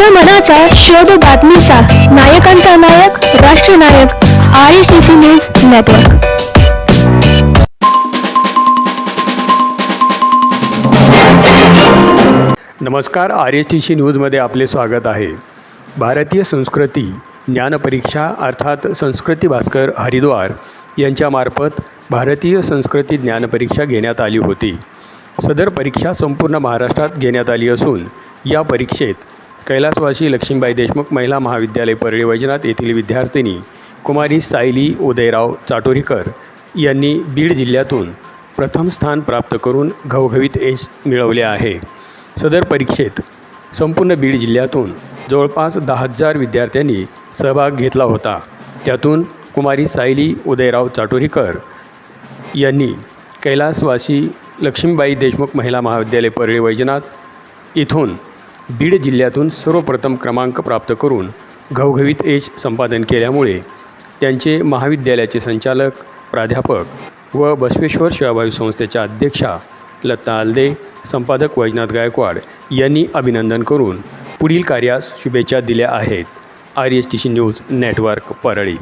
माझ्या मनाचा शोध बातमीचा. नायकांचा नायक राष्ट्रनायक R S T C news network. नमस्कार आर एस टी सी न्यूजमध्ये आपले स्वागत आहे. भारतीय संस्कृती ज्ञानपरीक्षा अर्थात संस्कृती भास्कर हरिद्वार यांच्यामार्फत भारतीय संस्कृती ज्ञानपरीक्षा घेण्यात आली होती. सदर परीक्षा संपूर्ण महाराष्ट्रात घेण्यात आली असून या परीक्षेत कैलासवासी लक्ष्मीबाई देशमुख महिला महाविद्यालय परळी वैजनाथ येथील विद्यार्थिनी कुमारी सायली उदयराव चाटोरीकर यांनी बीड जिल्ह्यातून प्रथम स्थान प्राप्त करून घवघवीत यश मिळवले आहे. सदर परीक्षेत संपूर्ण बीड जिल्ह्यातून जवळपास दहा हजार विद्यार्थ्यांनी सहभाग घेतला होता. त्यातून कुमारी सायली उदयराव चाटोरीकर यांनी कैलासवासी लक्ष्मीबाई देशमुख महिला महाविद्यालय परळी वैजनाथ इथून बीड जिल्ह्यातून सर्वप्रथम क्रमांक प्राप्त करून घवघवीत यश संपादन केल्यामुळे त्यांचे महाविद्यालयाचे संचालक प्राध्यापक व बसवेश्वर सेवाभावी संस्थेच्या अध्यक्षा लता आलदे संपादक वैजनाथ गायकवाड यांनी अभिनंदन करून पुढील कार्यास शुभेच्छा दिल्या आहेत. R S T C news network Parli.